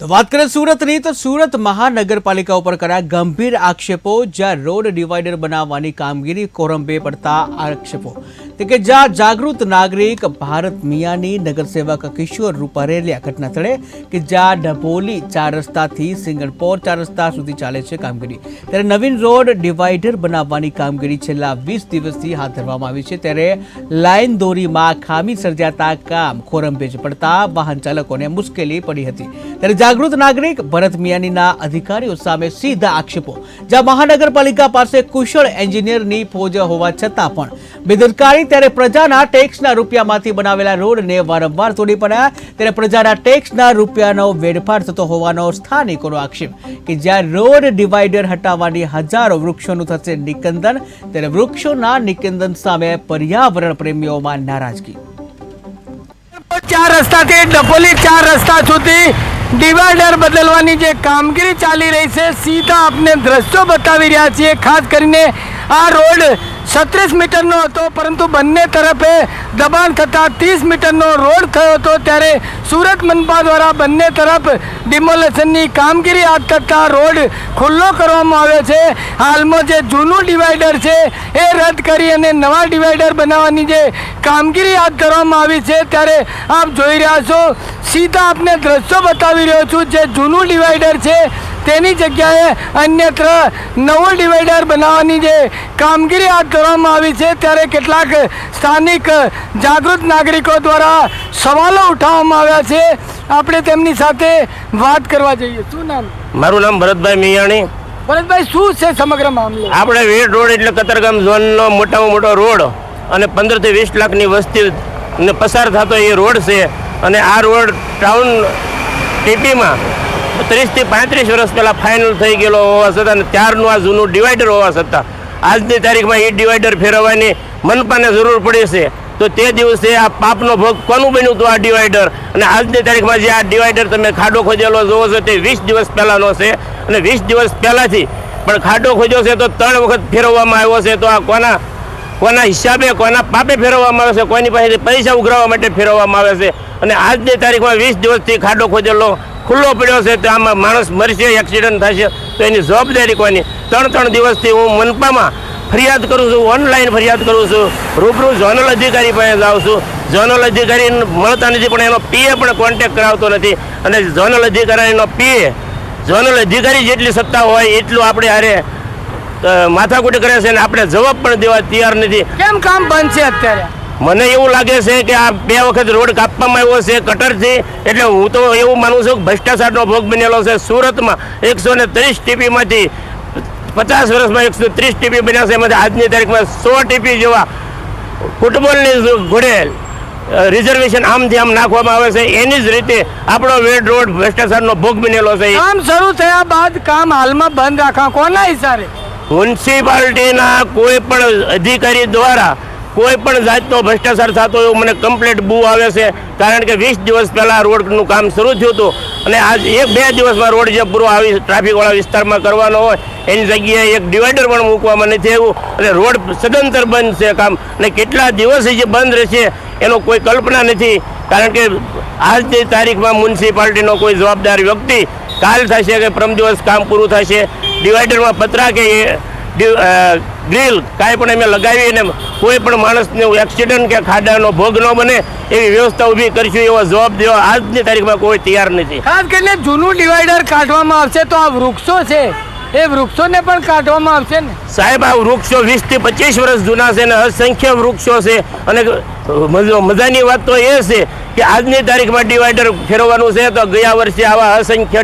તો વાત કરીએ સુરતની, તો સુરત મહાનગરપાલિકા ઉપર કર્યા ગંભીર આક્ષેપો, જ્યાં રોડ ડિવાઈડર બનાવવાની કામગીરી કોરંબે પડતા આક્ષેપો. કે જ્યાં જાગૃત નાગરિક ભારત મિયાની નગરસેવક કિશોર રૂપારેલિયા ઘટના સ્થળે કે જ્યાં ડભોલી ચાર રસ્તાથી સિંગણપોર ચાર રસ્તા સુધી ચાલે છે કામગીરી. ત્યારે નવીન રોડ ડિવાઈડર બનાવવાની કામગીરી છેલ્લા વીસ દિવસથી હાથ ધરવામાં આવી છે. ત્યારે લાઇન દોરીમાં ખામી સર્જાતા કામ ખોરંભેજ પડતા વાહન ચાલકોને મુશ્કેલી પડી હતી. ત્યારે જાગૃત નાગરિક ભરત મિયાનીના અધિકારીઓ સામે સીધા આક્ષેપો. જ્યાં મહાનગરપાલિકા પાસે કુશળ એન્જિનિયરની ફોજ હોવા છતાં પણ બેદરકારી ત્યારે પ્રજાના ટેક્સના રૂપિયામાંથી બનાવેલા રોડને વારંવાર તોડી પડ્યા. ત્યારે પ્રજાના ટેક્સના રૂપિયાનો વેડફાર થતો હોવાનો સ્થાનિકોનો આક્ષેપ કે જ્યાં રોડ ડિવાઈડર હટાવવાની હજારો વૃક્ષોનું થશે નિકંદન, ત્યારે વૃક્ષોના નિકંદન સામે પર્યાવરણ પ્રેમીઓમાં નારાજગી. ચાર રસ્તાથી ડપોલી ચાર રસ્તા સુધી ડિવાઈડર બદલવાની જે કામગીરી ચાલી રહી છે, સીધા આપને દ્રશ્યો બતાવી રહ્યા છીએ. ખાસ કરીને આ રોડ છત્રીસ મીટરનો હતો, પરંતુ બંને તરફે દબાણ થતાં ત્રીસ મીટરનો રોડ થયો હતો. ત્યારે સુરત મનપા દ્વારા બંને તરફ ડિમોલેશનની કામગીરી હાથ ધરતા રોડ ખુલ્લો કરવામાં આવ્યો છે. હાલમાં જે જૂનું ડિવાઈડર છે, એ રદ કરી અને નવા ડિવાઈડર બનાવવાની જે કામગીરી હાથ ધરવામાં આવી છે, ત્યારે આપ જોઈ રહ્યા છો. સીધા આપને દ્રશ્યો બતાવી રહ્યો છું જે જૂનું ડિવાઈડર છે તેની જગ્યાએ અન્યત્ર નવું ડિવાઈડર બનાવવાની જે કામગીરી હાથ ધરવામાં આવી છે ત્યારે કેટલાક સ્થાનિક જાગૃત નાગરિકો દ્વારા સવાલો ઉઠાવવામાં આવ્યા છે. આપણે તેમની સાથે વાત કરવા જઈએ. શું નામ? મારું નામ ભરતભાઈ મિયાણી. ભરતભાઈ શું છે સમગ્ર મામલો? આપણે વેડ રોડ એટલે કતરગામ ઝોનનો મોટામાં મોટો રોડ અને પંદરથી વીસ લાખની વસ્તી ને પસાર થતો એ રોડ છે. અને આ રોડ ટાઉન ટીપીમાં ત્રીસથી પાંત્રીસ વર્ષ પહેલાં ફાઇનલ થઈ ગયેલો હોવા છતાં અને ત્યારનું આ જૂનું ડિવાઈડર હોવા છતાં, આજની તારીખમાં એ ડિવાઈડર ફેરવવાની મનપાને જરૂર પડી છે. તો તે દિવસે આ પાપનો ભોગ કોનું બન્યું હતું આ ડિવાઈડર અને આજની તારીખમાં જે આ ડિવાઈડર તમે ખાડો ખોદેલો જોવો છો તે વીસ દિવસ પહેલાંનો છે. અને વીસ દિવસ પહેલાંથી પણ ખાડો ખોદ્યો છે તો ત્રણ વખત ફેરવવામાં આવ્યો છે. તો આ કોના કોના હિસાબે, કોના પાપે ફેરવવામાં આવે છે? કોની પાસેથી પૈસા ઉઘરાવવા માટે ફેરવવામાં આવે છે. અને આજની તારીખમાં વીસ દિવસથી ખાડો ખોદેલો ખુલ્લો પડ્યો છે, તો આમાં માણસ મરશે એક્સિડન્ટ થશે, તો એની જવાબદારી કોની? ત્રણ ત્રણ દિવસથી હું મનપામાં ફરિયાદ કરું છું ઓનલાઈન ફરિયાદ કરું છું, રૂબરૂ ઝોનલ અધિકારી પાસે જાઉં છું. ઝોનલ અધિકારી મળતા નથી, પણ એનો પીએ પણ કોન્ટેક કરાવતો નથી. અને ઝોનલ અધિકારીનો પીએ ઝોનલ અધિકારી જેટલી સત્તા હોય, એટલું આપણે હારે માથાકૂટ કરે છે અને આપણે જવાબ પણ દેવા તૈયાર નથી. કેમ કામ બંધ અત્યારે? મને એવું લાગે છે કે આ બે વખત રોડ કાપવામાં આવ્યો છે કટરથી. એટલે હું તો એવું માનું છું કે ભ્રષ્ટાચારનો ભોગ બનેલો છે. સુરતમાં એકસો ને ત્રીસ ટીપીમાંથી પચાસ વર્ષમાં એકસો ત્રીસ ટીપી બન્યા છે. એમાંથી આજની તારીખમાં સો ટીપી જેવા ફૂટબોલની ઘોડે રિઝર્વેશન આમથી આમ નાખવામાં આવે છે. એની જ રીતે આપણો વેડ રોડ ભ્રષ્ટાચારનો ભોગ બનેલો છે. કામ શરૂ થયા બાદ કામ હાલમાં બંધ રાખવા કોના હિસારે મ્યુનિસિપાલિટીના કોઈ પણ અધિકારી દ્વારા કોઈ પણ જાતનો ભ્રષ્ટાચાર થતો એવું મને કમ્પ્લેટ બુ આવે છે. કારણ કે વીસ દિવસ પહેલાં રોડનું કામ શરૂ થયું હતું અને આજ એક બે દિવસમાં રોડ જે પૂરો આવી ટ્રાફિકવાળા વિસ્તારમાં કરવાનો હોય, એની જગ્યાએ એક ડિવાઈડર પણ મૂકવામાં નથી આવ્યું અને રોડ સદંતર બંધ છે કામ. અને કેટલા દિવસ જે બંધ રહેશે એનો કોઈ કલ્પના નથી. કારણ કે આજની તારીખમાં મ્યુનિસિપાલિટીનો કોઈ જવાબદાર વ્યક્તિ કાલ થશે કે પ્રમ દિવસ કામ પૂરું થશે. ડિવાઈડરમાં પતરા કે ગ્રીલ કાંઈ પણ અમે લગાવીને કોઈ પણ માણસને એક્સિડન્ટ કે ખાડાનો ભોગ ન બને એવી વ્યવસ્થા ઊભી કરીશું એવો જવાબ દેવા આજની તારીખમાં કોઈ તૈયાર નથી. ખાસ કરીને જૂનું ડિવાઈડર કાઢવામાં આવશે તો આ વૃક્ષો છે એ વૃક્ષોને પણ કાઢવામાં આવશે ને? સાહેબ આ વૃક્ષો વીસથી પચીસ વર્ષ જૂના છે અને અસંખ્ય વૃક્ષો છે. અને મજ- મજાની વાત તો એ છે કે આજની તારીખમાં ડિવાઈડર ફેરવવાનું છે તો ગયા વર્ષે આવા અસંખ્ય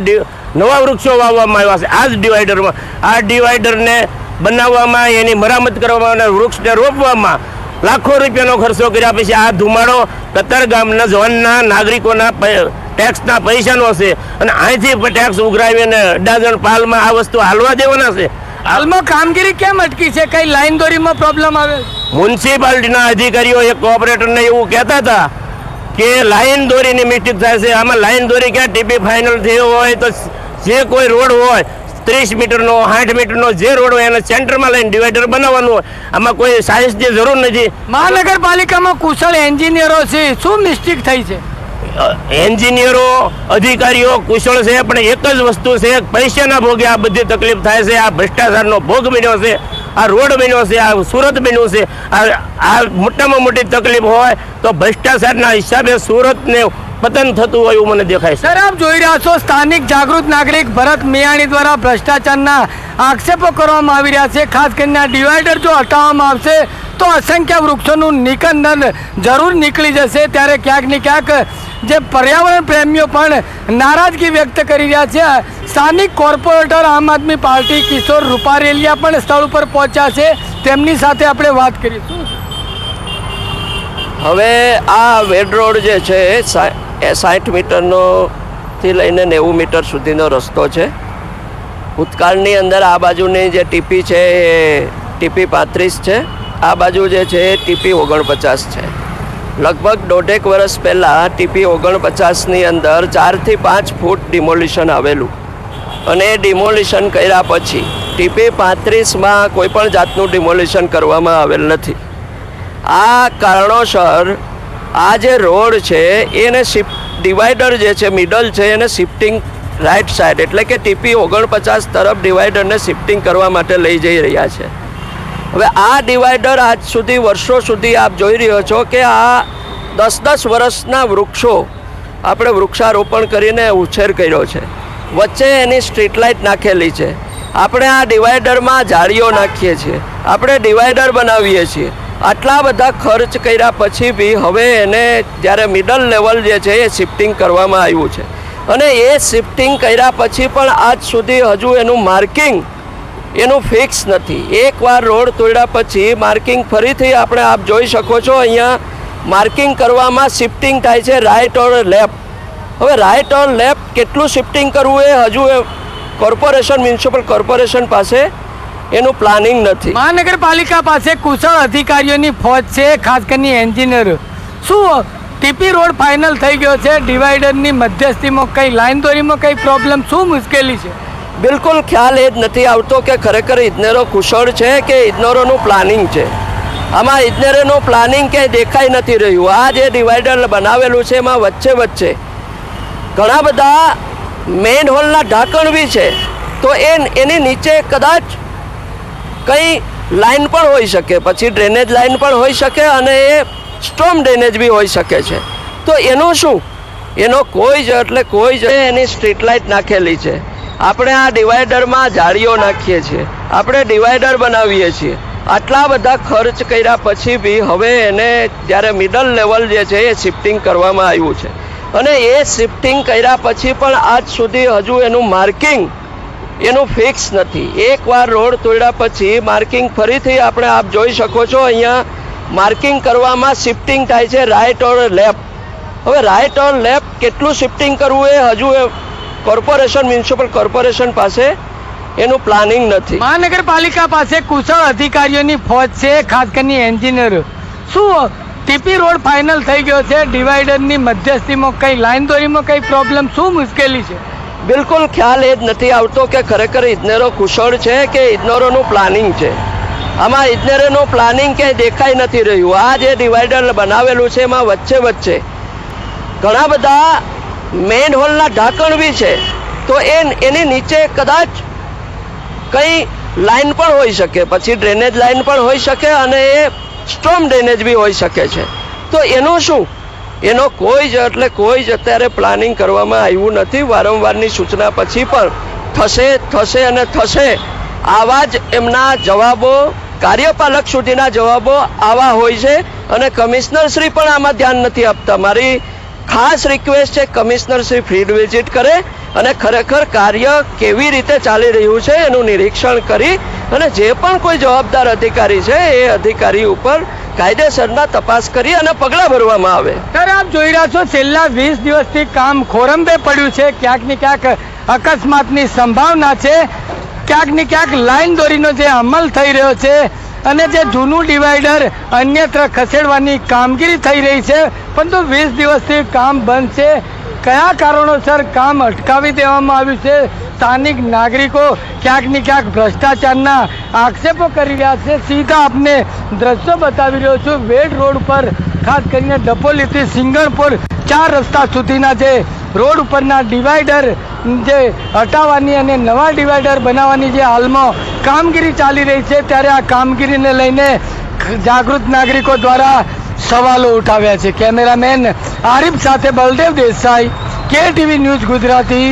નવા વૃક્ષો વાવવામાં આવ્યા છે. આ જ ડિવાઈડરમાં આ ડિવાઈડરને બનાવવામાં એની મરામત કરવામાં અને વૃક્ષને રોપવામાં લાખો રૂપિયાનો ખર્ચો કર્યા પછી આ ધુમાડો કતર ગામના ઝોનના નાગરિકોના ટેક્સના પૈસાનો છે અને અહીંથી ટેક્સ ઉઘરાવીને અડાજણ પાલમાં આ વસ્તુ હાલવા દેવાના છે. હાલમાં કામગીરી કેમ અટકી છે? કઈ લાઈન દોરીમાં પ્રોબ્લેમ આવે? મ્યુનિસિપાલિટીના અધિકારીઓ એક કોઓપરેટરને એવું કહેતા હતા કે લાઈન દોરીની મિસ્ટેક થાય છે. આમાં લાઈન દોરી ક્યાં ટીપી ફાઇનલ થયો હોય તો જે કોઈ રોડ હોય ત્રીસ મીટરનો સાઠ મીટરનો જે રોડ હોય એને સેન્ટરમાં લઈને ડિવાઈડર બનાવવાનું આમાં કોઈ સાયન્સની જરૂર નથી. મહાનગરપાલિકામાં કુશળ એન્જિનિયરો છે. શું મિસ્ટેક થઈ છે? એન્જિનિયરો અધિકારીઓ કુશળ છે પણ એક જ વસ્તુ છે પૈસાના ભોગે આ બધી તકલીફ થાય છે. આ ભ્રષ્ટાચારનો ભોગ બન્યો છે. આ રોડ બન્યો છે આ સુરત બન્યું છે. આ આ મોટામાં મોટી તકલીફ હોય તો ભ્રષ્ટાચારના હિસાબે સુરતને પતન થતું હોય એવું મને દેખાય છે. સર આપ જોઈ રહ્યા છો સ્થાનિક જાગૃત નાગરિક ભરત મિયાણી દ્વારા ભ્રષ્ટાચારના આક્ષેપો કરવામાં આવી રહ્યા છે. ખાસ કરીને ડિવાઈડર જો હટાવવામાં આવશે તો અસંખ્ય વૃક્ષોનું નિકંદન જરૂર નીકળી જશે. ત્યારે ક્યાંક ને ક્યાંક જે પર્યાવરણ પ્રેમીઓ પણ નારાજગી વ્યક્ત કરી રહ્યા છે. સ્થાનિક કોર્પોરેટર આમ આદમી પાર્ટી કિશોર રૂપારેલિયા પણ સ્થળ ઉપર પહોંચ્યા છે. તેમની સાથે આપણે વાત કરીશું. હવે આ વેડ રોડ જે છે એ સાઠ મીટરનો લઈને નેવું મીટર સુધીનો રસ્તો છે. ભૂતકાળની અંદર આ બાજુની જે ટીપી છે એ ટીપી પાંત્રીસ છે. આ બાજુ જે છે એ ટીપી ઓગણપચાસ છે. લગભગ દોઢેક વર્ષ પહેલાં ટીપી ઓગણપચાસની અંદર ચારથી પાંચ ફૂટ ડિમોલિશન આવેલું. અને એ ડિમોલિશન કર્યા પછી ટીપી પાંત્રીસમાં કોઈપણ જાતનું ડિમોલિશન કરવામાં આવેલ નથી. આ કારણોસર આ જે રોડ છે, એને શિફ્ટ, ડિવાઈડર જે છે, મિડલ છે, એને શિફ્ટિંગ રાઈટ સાઈડ, એટલે કે ટીપી ઓગણપચાસ તરફ ડિવાઈડરને શિફ્ટિંગ કરવા માટે લઈ જઈ રહ્યા છે. હવે આ ડિવાઈડર આજ સુધી, વર્ષો સુધી આપ જોઈ રહ્યો છો કે આ દસ દસ વર્ષના વૃક્ષો આપણે વૃક્ષારોપણ કરીને ઉછેર કર્યો છે. વચ્ચે એની સ્ટ્રીટ લાઇટ નાખેલી છે. આપણે આ ડિવાઈડરમાં જાળીઓ નાખીએ છીએ. આપણે ડિવાઈડર બનાવીએ છીએ. આટલા બધા ખર્ચ કર્યા પછી બી હવે એને જ્યારે મિડલ લેવલ જે છે એ શિફ્ટિંગ કરવામાં આવ્યું છે. અને એ શિફ્ટિંગ કર્યા પછી પણ આજ સુધી હજુ એનું માર્કિંગ એનું ફિક્સ નથી. એકવાર રોડ તોડ્યા પછી માર્કિંગ ફરીથી આપણે આપ જોઈ શકો છો અહીંયા માર્કિંગ કરવામાં શિફ્ટિંગ થાય છે રાઇટ ઓર લેફ્ટ હવે રાઇટ ઓર લેફ્ટ કેટલું શિફ્ટિંગ કરવું એ હજુ એ કોર્પોરેશન મ્યુનિસિપલ કોર્પોરેશન પાસે એનું પ્લાનિંગ નથી. મહાનગરપાલિકા પાસે કુશળ અધિકારીઓની ફોજ છે ખાસ કરીને એન્જિનિયરો. શું ટીપી રોડ ફાઇનલ થઈ ગયો છે? ડિવાઈડરની મધ્યસ્થીમાં કઈ લાઈન દોરીમાં કઈ પ્રોબ્લેમ શું મુશ્કેલી છે? બિલકુલ ખ્યાલ એ જ નથી આવતો કે ખરેખર ઇજનેરો કુશળ છે કે ઇજનેરોનું પ્લાનિંગ છે. આમાં ઇજનેરોનું પ્લાનિંગ ક્યાંય દેખાઈ નથી રહ્યું. આ જે ડિવાઈડર બનાવેલું છે એમાં વચ્ચે વચ્ચે ઘણા બધા મેઇન હોલના ઢાંકણ બી છે. તો એ એની નીચે કદાચ કંઈ લાઈન પણ હોઈ શકે. પછી ડ્રેનેજ લાઈન પણ હોઈ શકે અને એ સ્ટ્રોમ ડ્રેનેજ બી હોઈ શકે છે. તો એનું શું? એનો કોઈ જ એટલે કોઈ જ એની સ્ટ્રીટ લાઇટ નાખેલી છે. આપણે આ ડિવાઈડરમાં જાળીઓ નાખીએ છીએ. આપણે ડિવાઈડર બનાવીએ છીએ. આટલા બધા ખર્ચ કર્યા પછી બી હવે એને જ્યારે મિડલ લેવલ જે છે એ શિફ્ટિંગ કરવામાં આવ્યું છે. અને એ શિફ્ટિંગ કર્યા પછી પણ આજ સુધી હજુ એનું માર્કિંગ એનું ફિક્સ નથી. એકવાર રોડ તોડ્યા પછી માર્કિંગ ફરીથી આપણે આપ જોઈ શકો છો, અહીંયા માર્કિંગ કરવામાં શિફ્ટિંગ થાય છે રાઇટ ઓર લેફ્ટ હવે રાઇટ ઓર લેફ્ટ કેટલું શિફ્ટિંગ કરવું એ હજુ એ કોર્પોરેશન મ્યુનિસિપલ કોર્પોરેશન પાસે એનું પ્લાનિંગ નથી. મહાનગરપાલિકા પાસે કુશળ અધિકારીઓની ફોજ છે, ખાસ કરીને એન્જિનિયરો. શું ટીપી રોડ ફાઇનલ થઈ ગયો છે? ડિવાઈડરની મધ્યસ્થીમાં કઈ લાઈન દોરીમાં કઈ પ્રોબ્લેમ શું મુશ્કેલી છે? બિલકુલ ખ્યાલ એ જ નથી આવતો કે ખરેખર ઇજનેરો કુશળ છે કે ઇજનેરોનું પ્લાનિંગ છે? આમાં ઇજનેરોનું પ્લાનિંગ ક્યાંય દેખાઈ નથી રહ્યું. આ જે ડિવાઈડર બનાવેલું છે, એમાં વચ્ચે વચ્ચે ઘણા બધા મેઇન હોલના ઢાંકણ બી છે. તો એ એની નીચે કદાચ કંઈ લાઇન પણ હોઈ શકે. પછી ડ્રેનેજ લાઇન પણ હોઈ શકે અને એ સ્ટ્રોમ ડ્રેનેજ બી હોઈ શકે છે. તો એનું શું? એનો કોઈ જ એટલે કોઈ જ અત્યારે પ્લાનિંગ કરવામાં આવ્યું નથી. વારંવારની સૂચના પછી પણ થશે થશે અને થશે. આવા જ એમના જવાબો, કાર્યપાલક સુધીના જવાબો આવા હોય છે અને કમિશનર શ્રી પણ આમાં ધ્યાન નથી આપતા. મારી ખાસ રિક્વેસ્ટ છે કમિશનર શ્રી ફિલ્ડ વિઝિટ કરે અને ખરેખર કાર્ય કેવી રીતે ચાલી રહ્યું છે એનું નિરીક્ષણ કરી અને જે પણ કોઈ જવાબદાર અધિકારી છે એ અધિકારી ઉપર કાયદેસરના તપાસ કરી અને પગલાં ભરવામાં આવે. ત્યારે આપ જોઈ રહ્યા છો, છેલ્લા વીસ દિવસથી કામ ખોરંબે પડ્યું છે. ક્યાંક ને ક્યાંક અકસ્માતની સંભાવના છે. ક્યાંક ને ક્યાંક લાઈન દોરીનો જે અમલ થઈ રહ્યો છે અને જે જૂનું ડિવાઈડર અન્યત્ર ખસેડવાની કામગીરી થઈ રહી છે. પરંતુ વીસ દિવસથી કામ બંધ છે. કયા કારણોસર કામ અટકાવી દેવામાં આવ્યું છે? સ્થાનિક નાગરિકો ક્યાંક ને ક્યાંક ભ્રષ્ટાચારના આક્ષેપો કરી રહ્યા છે. સીધા આપને દ્રશ્યો બતાવી રહ્યો છું. વેડ રોડ પર ખાસ કરીને ડપોલીથી સિંગણપુર ચાર રસ્તા સુધીના જે રોડ ઉપરના ડિવાઈડર જે હટાવવાની અને નવા ડિવાઈડર બનાવવાની જે હાલમાં કામગીરી ચાલી રહી છે, ત્યારે આ કામગીરીને લઈને જાગૃત નાગરિકો દ્વારા સવાલો ઉઠાવ્યા છે. કેમેરામેન આરિફ સાથે બલદેવ દેસાઈ કે ટીવી ન્યૂઝ ગુજરાતી